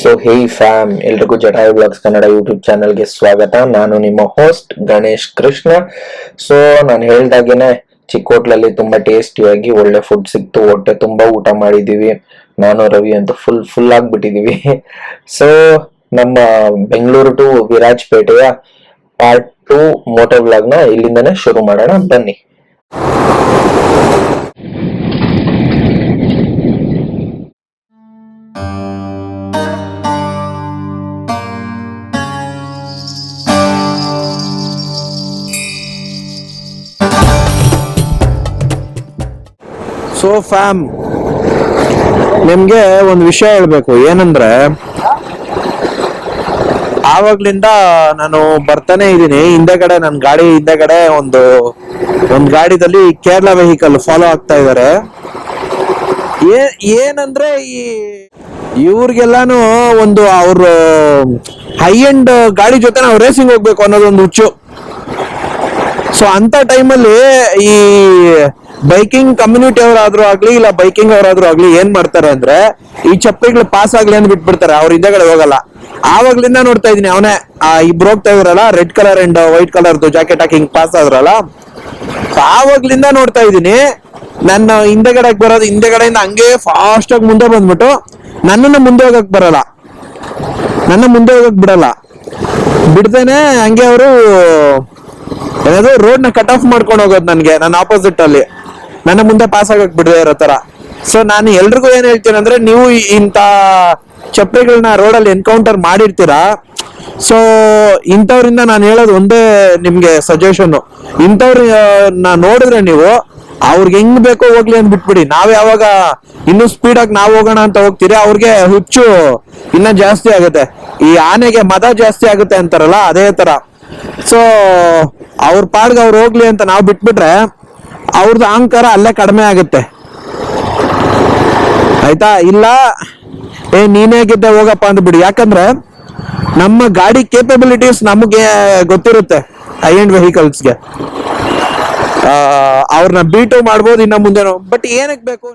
So hey fam ಎಲ್ರಿಗೂ Jatayu blogs Kannada YouTube ಚಾನಲ್ಗೆ ಸ್ವಾಗತ. ನಾನು ನಿಮ್ಮ ಹೋಸ್ಟ್ ಗಣೇಶ್ ಕೃಷ್ಣ. ಸೊ ನಾನು ಹೇಳ್ದಾಗೇನೆ ಚಿಕ್ಕ ಹೋಟ್ಲಲ್ಲಿ ತುಂಬಾ ಟೇಸ್ಟಿಯಾಗಿ ಒಳ್ಳೆ ಫುಡ್ ಸಿಕ್ತು. ಹೊಟ್ಟೆ ತುಂಬಾ ಊಟ ಮಾಡಿದೀವಿ. ನಾನು, ರವಿ ಅಂತ ಫುಲ್ ಫುಲ್ ಆಗ್ಬಿಟ್ಟಿದೀವಿ. ಸೊ ನಮ್ಮ ಬೆಂಗಳೂರು ಟು ವಿರಾಜ್ಪೇಟೆಯ ಪಾರ್ಟ್ ಟು ಮೋಟರ್ ಬ್ಲಾಗ್ನ ಇಲ್ಲಿಂದನೇ ಶುರು ಮಾಡೋಣ. ಬನ್ನಿ. ಸೊ ಫ್ಯಾಮ್ ನಿಮ್ಗೆ ಒಂದು ವಿಷಯ ಹೇಳ್ಬೇಕು. ಏನಂದ್ರೆ, ಆವಾಗ್ಲಿಂದ ನಾನು ಬರ್ತಾನೆ ಇದ್ದೀನಿ. ಹಿಂದೆಗಡೆ ನನ್ನ ಗಾಡಿ, ಹಿಂದೆಗಡೆ ಒಂದು ಒಂದು ಗಾಡಿದಲ್ಲಿ ಕೇರಳ ವೆಹಿಕಲ್ ಫಾಲೋ ಆಗ್ತಾ ಇದಾರೆ. ಏ- ಏನಂದ್ರೆ ಈ ಇವ್ರಿಗೆಲ್ಲಾನು ಒಂದು ಅವ್ರ ಹೈ ಎಂಡ್ ಗಾಡಿ ಜೊತೆ ನಾವು ರೇಸಿಂಗ್ ಹೋಗ್ಬೇಕು ಅನ್ನೋದೊಂದು ಹುಚ್ಚು. ಸೊ ಅಂತ ಟೈಮಲ್ಲಿ ಈ ಬೈಕಿಂಗ್ ಕಮ್ಯುನಿಟಿ ಅವರಾದ್ರೂ ಆಗ್ಲಿ, ಇಲ್ಲ ಬೈಕಿಂಗ್ ಅವರಾದ್ರೂ ಆಗ್ಲಿ ಏನ್ ಮಾಡ್ತಾರೆ ಅಂದ್ರೆ, ಈ ಚಪ್ಪಲಿಗಳು ಪಾಸ್ ಆಗ್ಲಿ ಅಂತ ಬಿಟ್ಬಿಡ್ತಾರೆ, ಅವ್ರ ಹಿಂದೆಗಡೆ ಹೋಗಲ್ಲ. ಆವಾಗ್ಲಿಂದ ನೋಡ್ತಾ ಇದೀನಿ ಅವನೇ, ಆ ಇಬ್ರು ಹೋಗ್ತಾ ಇದ್ರಲ್ಲ ರೆಡ್ ಕಲರ್ ಅಂಡ್ ವೈಟ್ ಕಲರ್ದು ಜಾಕೆಟ್ ಹಾಕಿ ಹಿಂಗ್ ಪಾಸ್ ಆದ್ರಲ್ಲ. ಆವಾಗ್ಲಿಂದ ನೋಡ್ತಾ ಇದೀನಿ ನನ್ನ ಹಿಂದೆಗಡೆ ಬರೋದು, ಹಿಂದೆಗಡೆಯಿಂದ ಹಂಗೆ ಫಾಸ್ಟ್ ಆಗಿ ಮುಂದೆ ಬಂದ್ಬಿಟ್ಟು, ನನ್ನನ್ನು ಮುಂದೆ ಹೋಗಕ್ ಬರಲ್ಲ. ನನ್ನ ಮುಂದೆ ಹೋಗಕ್ ಬಿಡಲ್ಲ. ಬಿಡ್ದೇನೆ ಹಂಗೆ ಅವರು ಏನದು ರೋಡ್ನ ಕಟ್ ಆಫ್ ಮಾಡ್ಕೊಂಡು ಹೋಗೋದು ನನಗೆ ನನ್ನ ಆಪೋಸಿಟ್ ಅಲ್ಲಿ. ನನ್ನ ಮುಂದೆ ಪಾಸ್ ಆಗಕ್ ಬಿಡದೆ ಇರೋ ತರ. ಸೊ ನಾನು ಎಲ್ರಿಗೂ ಏನ್ ಹೇಳ್ತೀನಿ ಅಂದ್ರೆ, ನೀವು ಇಂತ ಇಂತ ಚಪ್ಪಲಿಗಳನ್ನ ರೋಡಲ್ಲಿ ಎನ್ಕೌಂಟರ್ ಮಾಡಿರ್ತೀರಾ? ಸೊ ಇಂಥವ್ರಿಂದ ನಾನು ಹೇಳೋದು ಒಂದೇ ನಿಮ್ಗೆ ಸಜೆಷನ್ ಇಂಥವ್ರ ನೋಡಿದ್ರೆ ನೀವು, ಅವ್ರಿಗೆ ಹೆಂಗ್ ಬೇಕೋ ಹೋಗ್ಲಿ ಅಂತ ಬಿಟ್ಬಿಡಿ. ನಾವ್ ಯಾವಾಗ ಇನ್ನು ಸ್ಪೀಡ್ ಆಗಿ ನಾವ್ ಹೋಗೋಣ ಅಂತ ಹೋಗ್ತೀರಿ, ಅವ್ರಿಗೆ ಹುಚ್ಚು ಇನ್ನ ಜಾಸ್ತಿ ಆಗುತ್ತೆ. ಈ ಆನೆಗೆ ಮದ ಜಾಸ್ತಿ ಆಗುತ್ತೆ ಅಂತಾರಲ್ಲ, ಅದೇ ತರ. ಸೊ ಅವ್ರ ಪಾಡ್ಗೆ ಅವ್ರು ಹೋಗ್ಲಿ ಅಂತ ನಾವು ಬಿಟ್ಬಿಟ್ರೆ ಅವ್ರದ್ದು ಅಹಂಕಾರ ಅಲ್ಲೇ ಕಡಿಮೆ ಆಗುತ್ತೆ. ಆಯ್ತಾ? ಇಲ್ಲ. ಏ, ನೀನೇ ಗೆದ್ದೆ ಹೋಗಪ್ಪ ಅಂದ್ಬಿಡಿ ಯಾಕಂದ್ರೆ ನಮ್ಮ ಗಾಡಿ ಕೇಪಬಿಲಿಟೀಸ್ ನಮಗೆ ಗೊತ್ತಿರುತ್ತೆ ಐ ಎಂಡ್ ವೆಹಿಕಲ್ಸ್ಗೆ ಅವ್ರನ್ನ ಬೀಟು ಮಾಡ್ಬೋದು ಇನ್ನ ಮುಂದೆನೋ. ಬಟ್ ಏನಕ್ಕೆ ಬೇಕು?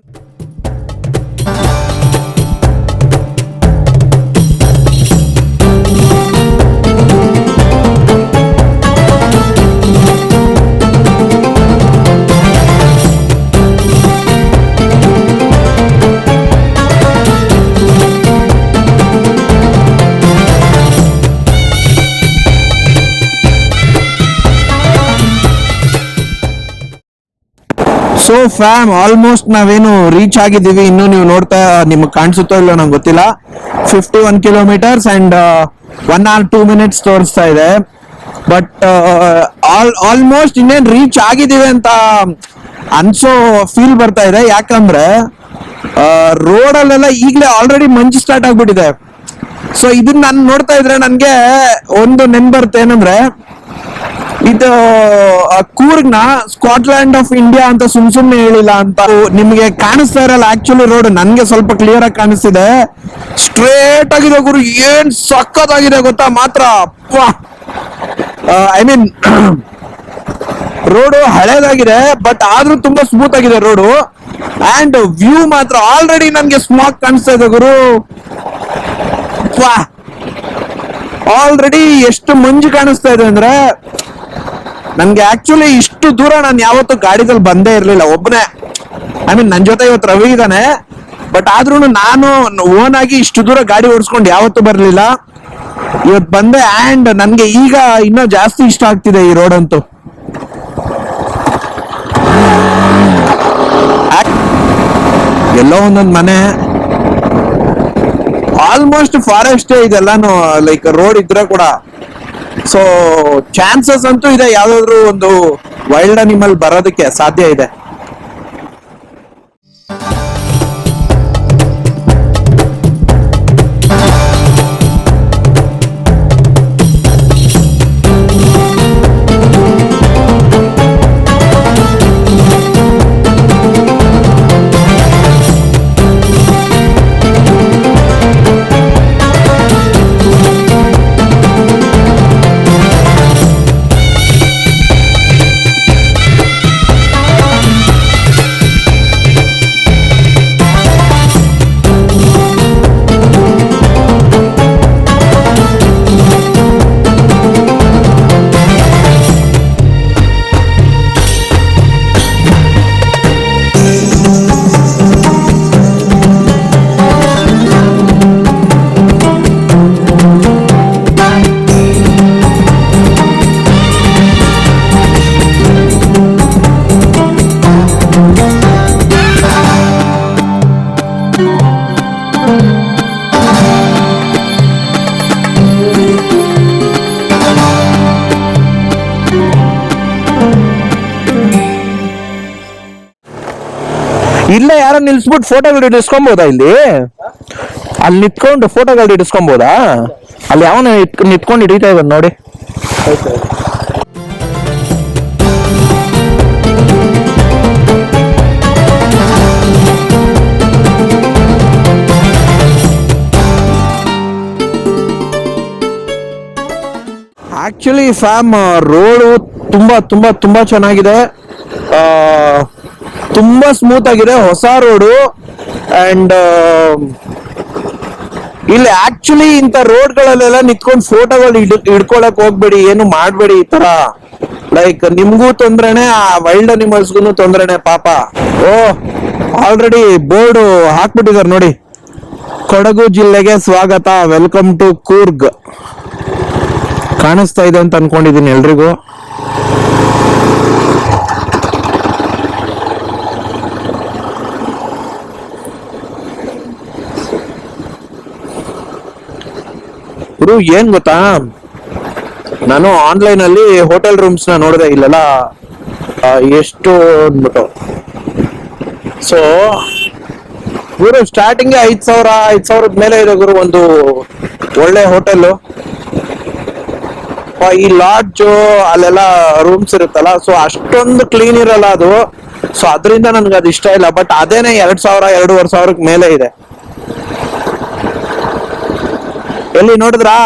ಫ್ಯಾಮ್ ಆಲ್ಮೋಸ್ಟ್ ನಾವೇನು ರೀಚ್ ಆಗಿದ್ದೀವಿ. ಇನ್ನು ನೀವು ನೋಡ್ತಾ ನಿಮ್ಗೆ ಕಾಣಿಸುತ್ತೋ ಇಲ್ಲೋ ನಂಗೆ ಗೊತ್ತಿಲ್ಲ. Fifty one kilometers and one or two minutes ತೋರಿಸ್ತಾ ಇದೆ. ಬಟ್ ಆಲ್ ಆಲ್ಮೋಸ್ಟ್ ಇನ್ನೇನು ರೀಚ್ ಆಗಿದ್ದೀವಿ ಅಂತ ಅನ್ಸೋ ಫೀಲ್ ಬರ್ತಾ ಇದೆ. ಯಾಕಂದ್ರೆ ರೋಡಲ್ಲೆಲ್ಲ ಈಗಲೇ ಆಲ್ರೆಡಿ ಮಂಜು ಸ್ಟಾರ್ಟ್ ಆಗ್ಬಿಟ್ಟಿದೆ. ಸೊ ಇದನ್ನ ನಾನು ನೋಡ್ತಾ ಇದ್ರೆ ನನಗೆ ಒಂದು ನೆನ್ ಬರುತ್ತೆ ಏನಂದ್ರೆ ಇದು ಕೂರ್ಗ್ನ ಸ್ಕಾಟ್ಲ್ಯಾಂಡ್ ಆಫ್ ಇಂಡಿಯಾ ಅಂತ ಸುಮ್ ಸುಮ್ನೆ ಹೇಳಿಲ್ಲ ಅಂತ ನಿಮ್ಗೆ ಕಾಣಿಸ್ತಾ ಇರಲ್ಲ. ಆಕ್ಚುಲಿ ರೋಡ್ ನನ್ಗೆ ಸ್ವಲ್ಪ ಕ್ಲಿಯರ್ ಆಗಿ ಕಾಣಿಸ್ತಿದೆ. ಸ್ಟ್ರೇಟ್ ಆಗಿದೆ ಗುರು. ಏನ್ ಸಖತ್ತಾಗಿದೆ ಗೊತ್ತಾ? ಮಾತ್ರ ಐ ಮೀನ್ ರೋಡು ಹಳೇದಾಗಿದೆ ಬಟ್ ಆದ್ರೂ ತುಂಬಾ ಸ್ಮೂತ್ ಆಗಿದೆ ರೋಡು ಅಂಡ್ ವ್ಯೂ ಮಾತ್ರ ಆಲ್ರೆಡಿ ನನ್ಗೆ ಸ್ಮಾಕ್ ಕಾಣಿಸ್ತಾ ಇದೆ ಗುರು. ಆಲ್ರೆಡಿ ಎಷ್ಟು ಮಂಜು ಕಾಣಿಸ್ತಾ ಇದೆ ಅಂದ್ರೆ ನನ್ಗೆ ಆಕ್ಚುಲಿ ಇಷ್ಟು ದೂರ ನಾನು ಯಾವತ್ತೂ ಗಾಡಿದಲ್ಲಿ ಬಂದೇ ಇರ್ಲಿಲ್ಲ. ಒಬ್ಬನೇ ಐ ಮೀನ್ ನನ್ ಜೊತೆ ಇವತ್ತು ರವಿ ಇದ್ದಾನೆ ಬಟ್ ಆದ್ರೂ ನಾನು ಓನ್ ಆಗಿ ಇಷ್ಟು ದೂರ ಗಾಡಿ ಓಡಿಸ್ಕೊಂಡು ಯಾವತ್ತೂ ಬರಲಿಲ್ಲ. ಇವತ್ತು ಬಂದೆ ಅಂಡ್ ನನಗೆ ಈಗ ಇನ್ನೂ ಜಾಸ್ತಿ ಇಷ್ಟ ಆಗ್ತಿದೆ ಈ ರೋಡ್ ಅಂತೂ. ಎಲ್ಲೋ ಒಂದೊಂದು ಮನೆ. ಆಲ್ಮೋಸ್ಟ್ ಫಾರೆಸ್ಟ್ ಇದೆಲ್ಲಾನು ಲೈಕ್ ರೋಡ್ ಇದ್ರೆ ಕೂಡ. ಸೊ ಚಾನ್ಸಸ್ ಅಂತೂ ಇದೆ ಯಾವ್ದಾದ್ರು ಒಂದು ವೈಲ್ಡ್ ಅನಿಮಲ್ ಬರೋದಕ್ಕೆ ಸಾಧ್ಯ ಇದೆ. ಇಲ್ಲೇ, ಯಾರ ನಿಲ್ಸ್ಬಿಟ್ಟು ಫೋಟೋಗಳು ಹಿಡಿಸ್ಕೊಬೋದಾ ಇಲ್ಲಿ ಅಲ್ಲಿ ನಿತ್ಕೊಂಡು ಫೋಟೋಗಳು ಹಿಡಿಸ್ಕೊಬೋದಾ ಅಲ್ಲಿ ಯಾವನ ನಿಂತ್ಕೊಂಡು ಹಿಡಿತಾ ಇದ್ದಾನೆ ನೋಡಿ. ಆಕ್ಚುಲಿ ಫ್ಯಾಮ್ ರೋಡು ತುಂಬಾ ತುಂಬಾ ತುಂಬಾ ಚೆನ್ನಾಗಿದೆ. ತುಂಬಾ ಸ್ಮೂತ್ ಆಗಿದೆ. ಹೊಸ ರೋಡು ಅಂಡ್ ಇಲ್ಲಿ ಆಕ್ಚುಲಿ ಇಂಥ ರೋಡ್ಗಳಲ್ಲೆಲ್ಲ ನಿಂತ್ಕೊಂಡು ಫೋಟೋಗಳು ಹಿಡ್ಕೊಳಕ್ ಹೋಗ್ಬೇಡಿ, ಏನು ಮಾಡ್ಬೇಡಿ ಈ ತರ ಲೈಕ್ ನಿಮ್ಗೂ ತೊಂದ್ರೆನೆ, ಆ ವೈಲ್ಡ್ ಅನಿಮಲ್ಸ್ಗೂ ತೊಂದ್ರೆನೆ ಪಾಪ. ಓ ಆಲ್ರೆಡಿ ಬೋರ್ಡ್ ಹಾಕ್ಬಿಟ್ಟಿದಾರೆ ನೋಡಿ. ಕೊಡಗು ಜಿಲ್ಲೆಗೆ ಸ್ವಾಗತ. Welcome to Coorg. ಕಾಣಿಸ್ತಾ ಇದೆ ಅಂತ ಅನ್ಕೊಂಡಿದೀನಿ ಎಲ್ರಿಗೂ. ಗುರು, ಏನ್ ಗೊತ್ತಾ? ನಾನು ಆನ್ಲೈನ್ ಅಲ್ಲಿ ಹೋಟೆಲ್ ರೂಮ್ಸ್ನ ನೋಡಿದೆ ಇಲ್ಲೆಲ್ಲ? ಎಷ್ಟು ಅಂದ್ಬಿಟ್ಟು. ಸೊ ಗುರು ಸ್ಟಾರ್ಟಿಂಗ್ ಐದ್ ಸಾವಿರ, ಐದ್ ಸಾವಿರದ ಮೇಲೆ ಇದೆ ಗುರು ಒಂದು ಒಳ್ಳೆ ಹೋಟೆಲ್ ಈ ಲಾಡ್ಜ್ ಅಲ್ಲೆಲ್ಲ ರೂಮ್ಸ್ ಇರುತ್ತಲ್ಲ ಸೊ ಅಷ್ಟೊಂದು ಕ್ಲೀನ್ ಇರಲ್ಲ ಅದು. ಸೊ ಅದರಿಂದ ನನ್ಗೆ ಅದು ಇಷ್ಟ ಇಲ್ಲ ಬಟ್ ಅದೇನೆ ಎರಡ್ ಸಾವಿರ, ಎರಡೂವರೆ ಸಾವಿರಕ್ಕೆ ಮೇಲೆ ಇದೆ. ಎಲ್ಲಿ ನೋಡಿದ್ರಾ?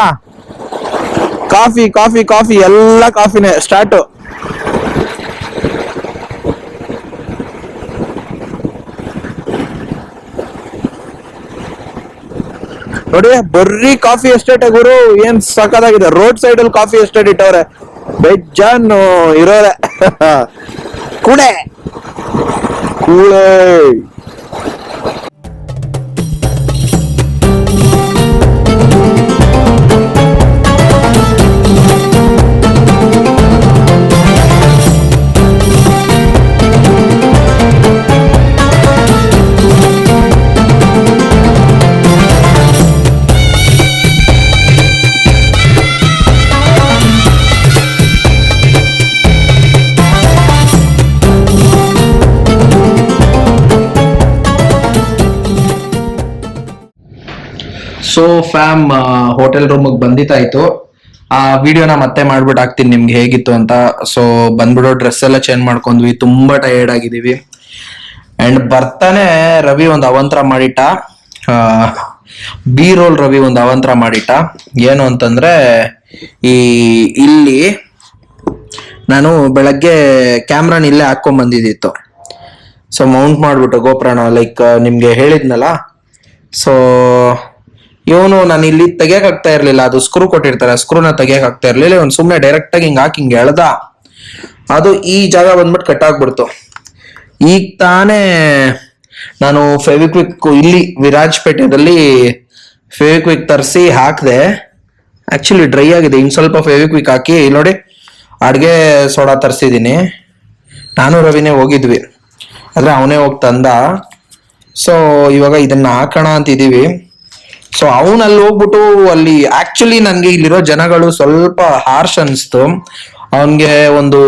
ಕಾಫಿ ಕಾಫಿ ಕಾಫಿ, ಎಲ್ಲ ಕಾಫಿನೇ ಸ್ಟಾರ್ಟ್ ನೋಡಿ, ಬರ್ರಿ ಕಾಫಿ ಎಸ್ಟೇಟ್ ಗುರು, ಏನ್ ಸಖತ್ತಾಗಿದೆ. ರೋಡ್ ಸೈಡ್ ಅಲ್ಲಿ ಕಾಫಿ ಎಸ್ಟೇಟ್ ಇಟ್ಟವ್ರೆ. ಬೆಜ್ಜಾನ್ ಇರೋರೆ. ಕುಡೆ. ಕೂಳೆ. ಫ್ಯಾಮ್ ಹೋಟೆಲ್ ರೂಮಿಗೆ ಬಂದಿತ್ತಾಯ್ತು ಆ ವಿಡಿಯೋನ ಮತ್ತೆ ಮಾಡ್ಬಿಟ್ಟು ಹಾಕ್ತೀನಿ ನಿಮ್ಗೆ ಹೇಗಿತ್ತು ಅಂತ. ಸೊ ಬಂದ್ಬಿಡೋ ಡ್ರೆಸ್ ಎಲ್ಲ ಚೇಂಜ್ ಮಾಡ್ಕೊಂಡ್ವಿ. ತುಂಬಾ ಟಯರ್ಡ್ ಆಗಿದೀವಿ ಅಂಡ್ ಬರ್ತಾನೆ ರವಿ ಒಂದು ಅವಂತರ ಮಾಡಿಟ್ಟ. ಬಿ ರೋಲ್ ರವಿ ಒಂದು ಅವಂತರ ಮಾಡಿಟ್ಟ. ಏನು ಅಂತಂದ್ರೆ, ಈ, ಇಲ್ಲಿ ನಾನು ಬೆಳಗ್ಗೆ ಕ್ಯಾಮ್ರಾನ ಇಲ್ಲೇ ಹಾಕೊಂಡ್ ಬಂದಿದ್ದಿತ್ತು. ಸೊ ಮೌಂಟ್ ಮಾಡ್ಬಿಟ್ಟು ಗೋಪ್ರಾಣ ಲೈಕ್ ನಿಮ್ಗೆ ಹೇಳಿದ್ನಲ್ಲ. ಸೊ ಇವನು ನಾನು ಇಲ್ಲಿ ತೆಗಿಯಕ್ ಆಗ್ತಾ ಇರ್ಲಿಲ್ಲ, ಅದು ಸ್ಕ್ರೂ ಕೊಟ್ಟಿರ್ತಾರೆ ಸ್ಕ್ರೂನ ತೆಗಿಯಕ್ ಆಗ್ತಾ ಇರ್ಲಿಲ್ಲ, ಇವನು ಸುಮ್ನೆ ಡೈರೆಕ್ಟ್ ಆಗಿ ಹಿಂಗ್ ಹಾಕಿ ಹಿಂಗ್ ಎಳ್ದ. ಅದು ಈ ಜಾಗ ಬಂದ್ಬಿಟ್ಟು ಕಟ್ ಆಗ್ಬಿಡ್ತು ಈಗ ತಾನೇ ನಾನು ಫೆವಿಕ್ವಿಕ್ ಇಲ್ಲಿ ವಿರಾಜ್ಪೇಟೆದಲ್ಲಿ ಫೆವಿಕ್ವಿಕ್ ತರಿಸಿ ಹಾಕಿದೆ. ಆಕ್ಚುಲಿ ಡ್ರೈ ಆಗಿದೆ, ಇನ್ ಸ್ವಲ್ಪ ಫೆವಿಕ್ವಿಕ್ ಹಾಕಿ ನೋಡಿ, ಅಡುಗೆ ಸೋಡಾ ತರಿಸಿದೀನಿ ನಾನು ರವಿನೇ ಹೋಗಿದ್ವಿ. ಆದರೆ ಅವನೇ ಹೋಗಿ ತಂದ. ಸೊ ಇವಾಗ ಇದನ್ನ ಹಾಕೋಣ ಅಂತಿದೀವಿ. ಸೊ ಅವನ್ ಅಲ್ಲಿ ಹೋಗ್ಬಿಟ್ಟು ಅಲ್ಲಿ ಆಕ್ಚುಲಿ ನನ್ಗೆ ಇಲ್ಲಿರೋ ಜನಗಳು ಸ್ವಲ್ಪ ಹಾರ್ಶ್ ಅನ್ಸ್ತು. ಅವನ್ಗೆ ಒಂದು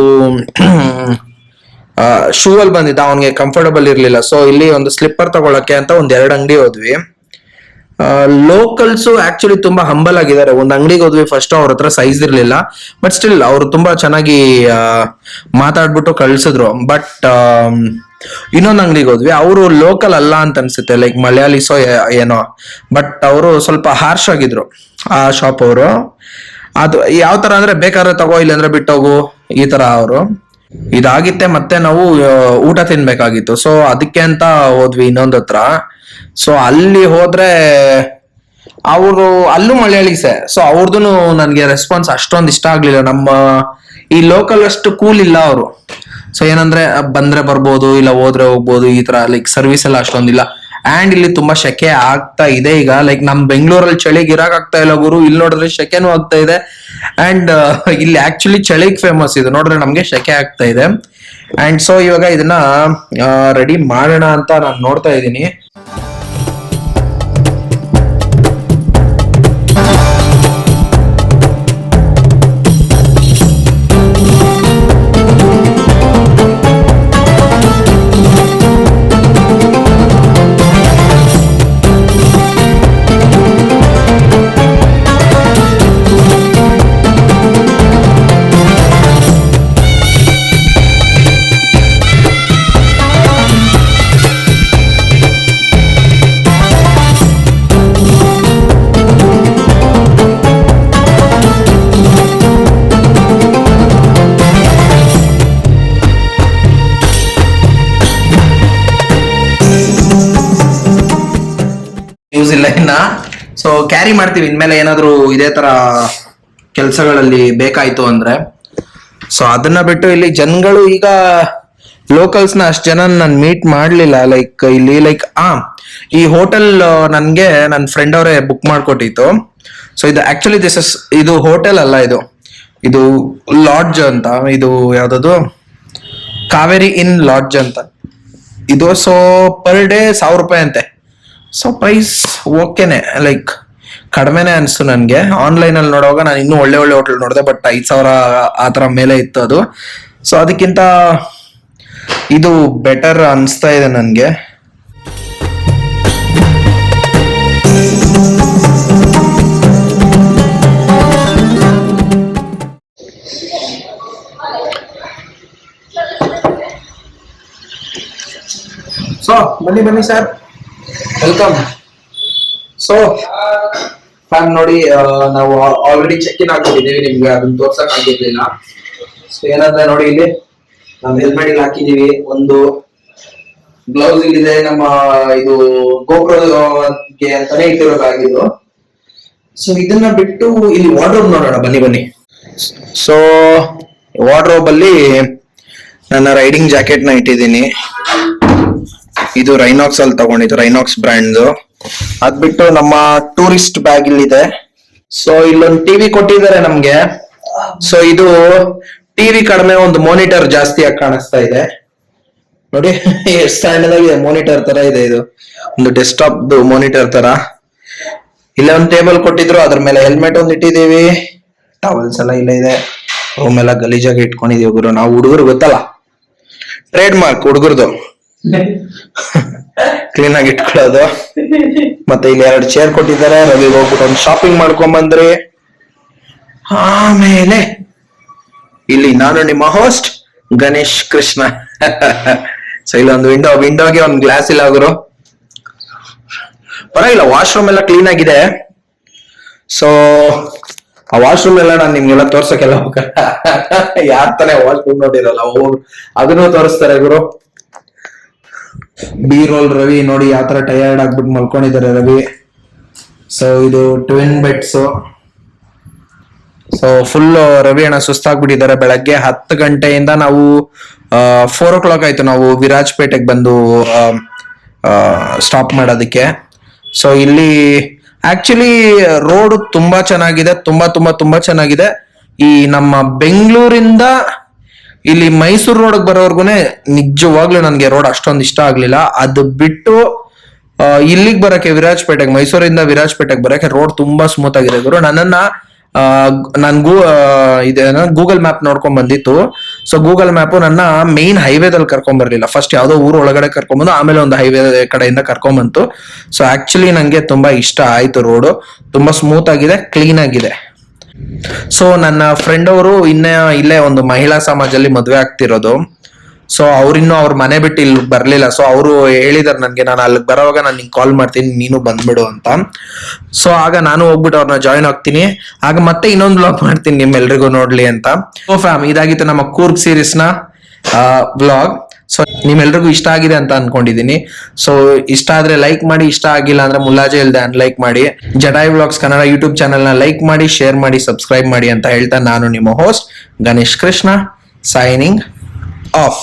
ಶೂ ಅಲ್ಲಿ ಬಂದಿದ್ದ, ಅವನ್ಗೆ ಕಂಫರ್ಟಬಲ್ ಇರ್ಲಿಲ್ಲ. ಸೊ ಇಲ್ಲಿ ಒಂದು ಸ್ಲಿಪ್ಪರ್ ತಗೊಳಕ್ಕೆ ಅಂತ ಒಂದ್ ಎರಡು ಅಂಗಡಿ ಹೋದ್ವಿ. ಲೋಕಲ್ಸ್ ಆಕ್ಚುಲಿ ತುಂಬಾ ಹಂಬಲ್ ಆಗಿದ್ದಾರೆ. ಒಂದ್ ಅಂಗಡಿಗೆ ಹೋದ್ವಿ ಫಸ್ಟ್ ಅವ್ರ ಹತ್ರ ಸೈಜ್ ಇರ್ಲಿಲ್ಲ. ಬಟ್ ಸ್ಟಿಲ್ ಅವ್ರು ತುಂಬಾ ಚೆನ್ನಾಗಿ ಮಾತಾಡ್ಬಿಟ್ಟು ಕಳ್ಸಿದ್ರು. ಬಟ್ ಇನ್ನೊಂದ್ ಅಂಗಡಿಗೆ ಹೋದ್ವಿ. ಅವರು ಲೋಕಲ್ ಅಲ್ಲ ಅಂತ ಅನ್ಸುತ್ತೆ ಲೈಕ್ ಮಲಯಾಳಿಸೋ ಏನೋ. ಬಟ್ ಅವರು ಸ್ವಲ್ಪ ಹಾರ್ಶ್ ಆಗಿದ್ರು, ಆ ಶಾಪ್ ಅವರು. ಅದು ಯಾವ ತರ ಅಂದ್ರೆ ಬೇಕಾದ್ರೆ ತಗೋ ಇಲ್ಲ ಅಂದ್ರೆ ಬಿಟ್ಟೋಗು, ಈ ತರ ಅವರು. ಇದಾಗಿತ್ತೆ, ಮತ್ತೆ ನಾವು ಊಟ ತಿನ್ಬೇಕಾಗಿತ್ತು. ಸೊ ಅದಕ್ಕೆ ಅಂತ ಹೋದ್ವಿ ಇನ್ನೊಂದ್ ಹತ್ರ. ಸೊ ಅಲ್ಲಿ ಹೋದ್ರೆ ಅವರು, ಅಲ್ಲೂ ಮಲಯಾಳಿಸೆ ಸೊ ಅವ್ರದ್ದು ನನಗೆ ರೆಸ್ಪಾನ್ಸ್ ಅಷ್ಟೊಂದು ಇಷ್ಟ ಆಗ್ಲಿಲ್ಲ. ನಮ್ಮ ಈ ಲೋಕಲ್ ಅಷ್ಟು ಕೂಲ್ ಇಲ್ಲ ಅವರು. ಸೊ ಏನಂದ್ರೆ ಬಂದ್ರೆ ಬರ್ಬೋದು, ಇಲ್ಲ ಹೋದ್ರೆ ಹೋಗ್ಬೋದು, ಈ ತರ ಲೈಕ್ ಸರ್ವಿಸ್ ಎಲ್ಲ ಅಷ್ಟೊಂದಿಲ್ಲ ಆ್ಯಂಡ್ ಇಲ್ಲಿ ತುಂಬಾ ಶೆಕೆ ಆಗ್ತಾ ಇದೆ ಈಗ. ಲೈಕ್ ನಮ್ ಬೆಂಗಳೂರಲ್ಲಿ ಚಳಿಗೆ ಇರಾಕ್ ಆಗ್ತಾ ಇಲ್ಲ ಗುರು. ಇಲ್ಲಿ ನೋಡಿದ್ರೆ ಶೆಕೆನೂ ಆಗ್ತಾ ಇದೆ. ಅಂಡ್ ಇಲ್ಲಿ ಆಕ್ಚುಲಿ ಚಳಿಗ್ ಫೇಮಸ್ ಇದು. ನೋಡಿದ್ರೆ ನಮ್ಗೆ ಶೆಕೆ ಆಗ್ತಾ ಇದೆ. ಅಂಡ್ ಸೊ ಇವಾಗ ಇದನ್ನ ರೆಡಿ ಮಾಡೋಣ ಅಂತ ನಾನು ನೋಡ್ತಾ ಇದ್ದೀನಿ. ಯೂಸ್ ಇಲ್ಲ ಇನ್ನ. ಸೊ ಕ್ಯಾರಿ ಮಾಡ್ತೀವಿ. ಇನ್ಮೇಲೆ ಏನಾದ್ರು ಇದೇ ತರ ಕೆಲಸಗಳಲ್ಲಿ ಬೇಕಾಯ್ತು ಅಂದ್ರೆ. ಸೊ ಅದನ್ನ ಬಿಟ್ಟು ಇಲ್ಲಿ ಜನಗಳು ಈಗ ಲೋಕಲ್ಸ್ನ ಅಷ್ಟು ಜನ ನಾನು ಮೀಟ್ ಮಾಡ್ಲಿಲ್ಲ. ಲೈಕ್ ಇಲ್ಲಿ ಲೈಕ್ ಆ, ಈ ಹೋಟೆಲ್ ನನ್ಗೆ ನನ್ನ ಫ್ರೆಂಡ್ ಅವರೇ ಬುಕ್ ಮಾಡ್ಕೊಟ್ಟಿತ್ತು. ಸೊ ಇದು ಆಕ್ಚುಲಿ ದಿಸ್ ಇಸ್ ಇದು ಹೋಟೆಲ್ ಅಲ್ಲ ಇದು. ಇದು ಲಾಡ್ಜ್ ಅಂತ. ಇದು ಯಾವ್ದದು? ಕಾವೇರಿ ಇನ್ ಲಾಡ್ಜ್ ಅಂತ. ಇದು ಸೊ ಪರ್ ಡೇ ಸಾವಿರ ರೂಪಾಯಿ ಅಂತೆ. ಸೊ ಪ್ರೈಸ್ ಓಕೆನೆ ಲೈಕ್ ಕಡಿಮೆನೆ ಅನಿಸ್ತು ನನಗೆ. ಆನ್ಲೈನ್ ಅಲ್ಲಿ ನೋಡುವಾಗ ನಾನು ಇನ್ನೂ ಒಳ್ಳೆ ಒಳ್ಳೆ ಹೋಟೆಲ್ ನೋಡಿದೆ ಬಟ್ ಐದು ಸಾವಿರ ಆ ಥರ ಮೇಲೆ ಇತ್ತು ಅದು. ಸೊ ಅದಕ್ಕಿಂತ ಇದು ಬೆಟರ್ ಅನಿಸ್ತಾ ಇದೆ ನನಗೆ. ಸೊ ಬನ್ನಿ ಬನ್ನಿ ಸರ್ ವೆಲ್ಕಮ್ ಸೊ ಫ್ಯಾನ್ ನೋಡಿ ನಾವು ಆಲ್ರೆಡಿ ಚೆಕ್ ಇನ್ ಆಗ್ಬಿಟ್ಟಿದ್ದೀವಿ ನಿಮ್ಗೆ ಅದನ್ನ ತೋರ್ಸಕ್ ಆಗಿರ್ಲಿಲ್ಲ ಸೊ ಏನಂದ್ರೆ ನೋಡಿ ಇಲ್ಲಿ, ನಾವು ಹೆಲ್ಮೆಟ್ ಇಲ್ಲಿ ಹಾಕಿದೀವಿ ಒಂದು ಗ್ಲೌಸ್ ಇಲ್ಲಿದೆ, ನಮ್ಮ ಇದು ಗೋಪುರಕ್ಕೆ ಅಂತಾನೆ ಇಟ್ಟಿರೋದಾಗಿದ್ದು. ಸೊ ಇದನ್ನ ಬಿಟ್ಟು ಇಲ್ಲಿ ವಾರ್ಡ್ರೋಬ್ ನೋಡೋಣ, ಬನ್ನಿ ಬನ್ನಿ. ಸೊ ವಾರ್ಡ್ರೋಬ್ ಅಲ್ಲಿ ನನ್ನ ರೈಡಿಂಗ್ ಜಾಕೆಟ್ನ ಇಟ್ಟಿದ್ದೀನಿ. ಇದು ರೈನಾಕ್ಸ್ ಅಲ್ಲಿ ತಗೊಂಡಿದ್ದು ರೈನಾಕ್ಸ್ ಬ್ರ್ಯಾಂಡ್ ಅದ್ಬಿಟ್ಟು ನಮ್ಮ ಟೂರಿಸ್ಟ್ ಬ್ಯಾಗ್ ಇಲ್ಲಿದೆ. ಸೊ ಇಲ್ಲೊಂದು ಟಿವಿ ಕೊಟ್ಟಿದ್ದಾರೆ ನಮ್ಗೆ. ಸೊ ಇದು ಟಿವಿ ಕಡಿಮೆ ಒಂದು ಮಾನಿಟರ್ ಜಾಸ್ತಿ ಆಗಿ ಕಾಣಿಸ್ತಾ ಇದೆ. ನೋಡಿ, ಎಷ್ಟು ಸಣ್ಣದಾಗಿದೆ ಮಾನಿಟರ್ ತರ ಇದೆ ಇದು. ಒಂದು ಡೆಸ್ಕ್ಟಾಪ್ ಮಾನಿಟರ್ ತರ. ಇಲ್ಲ ಒಂದು ಟೇಬಲ್ ಕೊಟ್ಟಿದ್ರು, ಅದ್ರ ಮೇಲೆ ಹೆಲ್ಮೆಟ್ ಒಂದು ಇಟ್ಟಿದೀವಿ ಟವಲ್ಸ್ ಎಲ್ಲ ಇಲ್ಲ ಇದೆ. ರೂಮ್ ಎಲ್ಲ ಗಲೀಜಾಗಿ ಇಟ್ಕೊಂಡಿದೀವಿ ಗುರು. ನಾವು ಹುಡುಗರು ಗೊತ್ತಲ್ಲ? Trade mark ಹುಡುಗರ್ದು. ಕ್ಲೀನ್ ಆಗಿ ಇಟ್ಕೊಳ್ಳೋದು. ಮತ್ತೆ ಇಲ್ಲಿ ಎರಡು ಚೇರ್ ಕೊಟ್ಟಿದ್ದಾರೆ. ರವಿ ಹೋಗ್ಬಿಟ್ಟು ಒಂದು ಶಾಪಿಂಗ್ ಮಾಡ್ಕೊಂಡ್ ಬಂದ್ರಿ ಆಮೇಲೆ ಇಲ್ಲಿ ನಾನು ನಿಮ್ಮ ಹೋಸ್ಟ್ ಗಣೇಶ್ ಕೃಷ್ಣ. ಸೊ ಇಲ್ಲೊಂದು ವಿಂಡೋ ವಿಂಡೋಗೆ ಒಂದು ಗ್ಲಾಸ್ ಇಲ್ಲ ಗುರು. ಪರವಾಗಿಲ್ಲ ವಾಶ್ರೂಮ್ ಎಲ್ಲ ಕ್ಲೀನ್ ಆಗಿದೆ. ಸೊ ಆ ವಾಶ್ರೂಮ್ ಎಲ್ಲ ನಾನು ನಿಮ್ಗೆಲ್ಲ ತೋರ್ಸಕ್ಕೆಲ್ಲ ಹೋಗಲ್ಲ ಯಾರ್ ತಾನೇ ವಾಶ್ರೂಮ್ ನೋಡಿರಲ್ಲ ಅದನ್ನು ತೋರಿಸ್ತಾರೆ ಗುರು. ಬಿ ರೋಲ್ ರವಿ ನೋಡಿ ಯಾವ ತರ ಟಯರ್ಡ್ ಆಗ್ಬಿಟ್ಟು ಮಲ್ಕೊಂಡಿದ್ದಾರೆ ರವಿ. ಸೊ ಇದು twin beds so full Ravi ಅಣ್ಣ ಸುಸ್ತಾಗ್ಬಿಟ್ಟಿದ್ದಾರೆ. ಬೆಳಗ್ಗೆ ಹತ್ತು ಗಂಟೆಯಿಂದ ನಾವು ಫೋರ್ ಓ ಕ್ಲಾಕ್ ಆಯ್ತು ನಾವು ವಿರಾಜ್ಪೇಟೆಗೆ ಬಂದು ಸ್ಟಾಪ್ ಮಾಡೋದಕ್ಕೆ. ಸೊ ಇಲ್ಲಿ ಆಕ್ಚುಲಿ ರೋಡ್ ತುಂಬಾ ಚೆನ್ನಾಗಿದೆ. ತುಂಬಾ ತುಂಬಾ ತುಂಬಾ ಚೆನ್ನಾಗಿದೆ. ಈ ನಮ್ಮ ಬೆಂಗಳೂರಿಂದ ಇಲ್ಲಿ ಮೈಸೂರು ರೋಡ್ ಬರೋವರ್ಗುನೆ ನಿಜವಾಗ್ಲೂ ನನಗೆ ರೋಡ್ ಅಷ್ಟೊಂದು ಇಷ್ಟ ಆಗ್ಲಿಲ್ಲ. ಅದು ಬಿಟ್ಟು ಇಲ್ಲಿಗೆ ಬರೋಕ್ಕೆ ವಿರಾಜ್ಪೇಟೆಗೆ, ಮೈಸೂರಿಂದ ವಿರಾಜ್ಪೇಟೆಗೆ ಬರಕ್ಕೆ ರೋಡ್ ತುಂಬಾ ಸ್ಮೂತ್ ಆಗಿದೆ ಗುರು. ನನ್ನನ್ನ ನಾನು ಗೂ ಇದೇನ ಗೂಗಲ್ ಮ್ಯಾಪ್ ನೋಡ್ಕೊಂಡ್ ಬಂದಿತ್ತು. ಸೊ ಗೂಗಲ್ ಮ್ಯಾಪ್ ನನ್ನ ಮೇನ್ ಹೈವೇದಲ್ಲಿ ಕರ್ಕೊಂಡ್ ಬರ್ಲಿಲ್ಲ. ಫಸ್ಟ್ ಯಾವ್ದೋ ಊರು ಒಳಗಡೆ ಕರ್ಕೊಂಡ್ಬಂದು ಆಮೇಲೆ ಒಂದು ಹೈವೇ ಕಡೆಯಿಂದ ಕರ್ಕೊಂಡ್ಬಂತು ಸೊ ಆಕ್ಚುಲಿ ನಂಗೆ ತುಂಬಾ ಇಷ್ಟ ಆಯ್ತು ರೋಡು ತುಂಬಾ ಸ್ಮೂತ್ ಆಗಿದೆ ಕ್ಲೀನ್ ಆಗಿದೆ. ಸೊ ನನ್ನ ಫ್ರೆಂಡ್ ಅವರು ಇನ್ನ ಇಲ್ಲೇ ಒಂದು ಮಹಿಳಾ ಸಮಾಜದಲ್ಲಿ ಮದ್ವೆ ಆಗ್ತಿರೋದು. ಸೊ ಅವ್ರಿನ್ನೂ ಅವ್ರ ಮನೆ ಬಿಟ್ಟು ಇಲ್ಲಿ ಬರ್ಲಿಲ್ಲ. ಸೊ ಅವರು ಹೇಳಿದಾರೆ ನನಗೆ, ನಾನು ಅಲ್ಲಿಗೆ ಬರೋವಾಗ ನಾನು ನಿಂಗೆ ಕಾಲ್ ಮಾಡ್ತೀನಿ, ನೀನು ಬಂದ್ಬಿಡು ಅಂತ. ಸೊ ಆಗ ನಾನು ಹೋಗ್ಬಿಟ್ಟು ಅವ್ರನ್ನ ಜಾಯಿನ್ ಆಗ್ತೀನಿ. ಆಗ ಮತ್ತೆ ಇನ್ನೊಂದು ಬ್ಲಾಗ್ ಮಾಡ್ತೀನಿ ನಿಮ್ಮೆಲ್ರಿಗೂ ನೋಡ್ಲಿ ಅಂತ. ಸೊ ಫ್ಯಾಮ್ ಇದಾಗಿತ್ತು ನಮ್ಮ ಕೂರ್ಗ್ ಸೀರೀಸ್ನ ಬ್ಲಾಗ್ ಸೊ ನಿಮ್ಮೆಲ್ರಿಗೂ ಇಷ್ಟ ಆಗಿದೆ ಅಂತ ಅನ್ಕೊಂಡಿದೀನಿ. ಸೊ ಇಷ್ಟ ಆದ್ರೆ ಲೈಕ್ ಮಾಡಿ, ಇಷ್ಟ ಆಗಿಲ್ಲ ಅಂದ್ರೆ ಮುಲಾಜೆ ಇಲ್ಲದೆ ಅನ್ಲೈಕ್ ಮಾಡಿ. ಜಟಾಯ್ ವ್ಲಾಗ್ಸ್ ಕನ್ನಡ ಯೂಟ್ಯೂಬ್ ಚಾನಲ್ನ ಲೈಕ್ ಮಾಡಿ ಶೇರ್ ಮಾಡಿ ಸಬ್ಸ್ಕ್ರೈಬ್ ಮಾಡಿ ಅಂತ ಹೇಳ್ತಾ ನಾನು ನಿಮ್ಮ host Ganesh Krishna signing off